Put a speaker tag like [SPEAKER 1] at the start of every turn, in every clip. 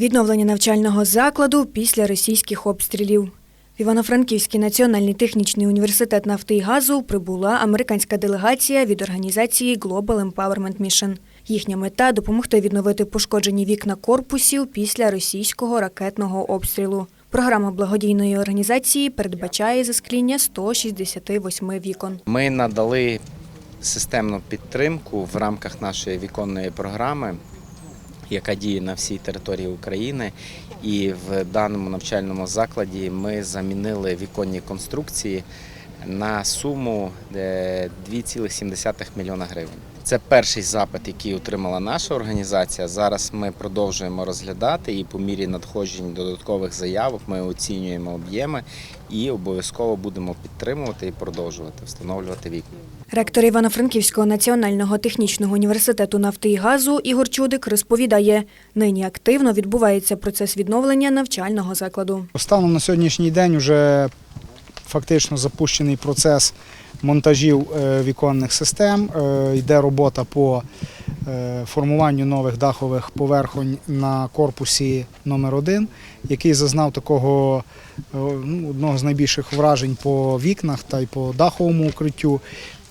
[SPEAKER 1] Відновлення навчального закладу після російських обстрілів. В Івано-Франківський національний технічний університет нафти і газу прибула американська делегація від організації Global Empowerment Mission. Їхня мета допомогти відновити пошкоджені вікна корпусів після російського ракетного обстрілу. Програма благодійної організації передбачає заскління 168 вікон.
[SPEAKER 2] Ми надали системну підтримку в рамках нашої віконної програми, яка діє на всій території України. І в даному навчальному закладі ми замінили віконні конструкції на суму е, 2,7 мільйона гривень. Це перший запит, який отримала наша організація. Зараз ми продовжуємо розглядати і по мірі надходжень додаткових заявок ми оцінюємо об'єми і обов'язково будемо підтримувати і продовжувати встановлювати вікна.
[SPEAKER 1] Ректор Івано-Франківського національного технічного університету нафти і газу Ігор Чудик розповідає, нині активно відбувається процес відновлення навчального закладу.
[SPEAKER 3] Станом на сьогоднішній день вже фактично запущений процес монтажів е, віконних систем. Е, Йде робота по е, формуванню нових дахових поверхонь на корпусі номер 1 який зазнав такого ну, одного з найбільших вражень по вікнах та й по даховому укриттю.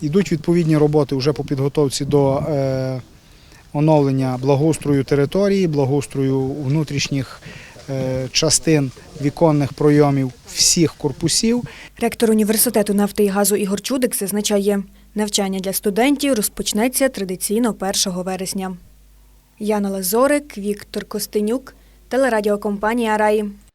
[SPEAKER 3] Йдуть відповідні роботи вже по підготовці до оновлення благоустрою території, благоустрою внутрішніх частин віконних пройомів всіх корпусів.
[SPEAKER 1] Ректор університету нафти і газу Ігор Чудик зазначає, навчання для студентів розпочнеться традиційно 1 вересня. Яна Лазорик, Віктор Костенюк, телерадіокомпанія Раї.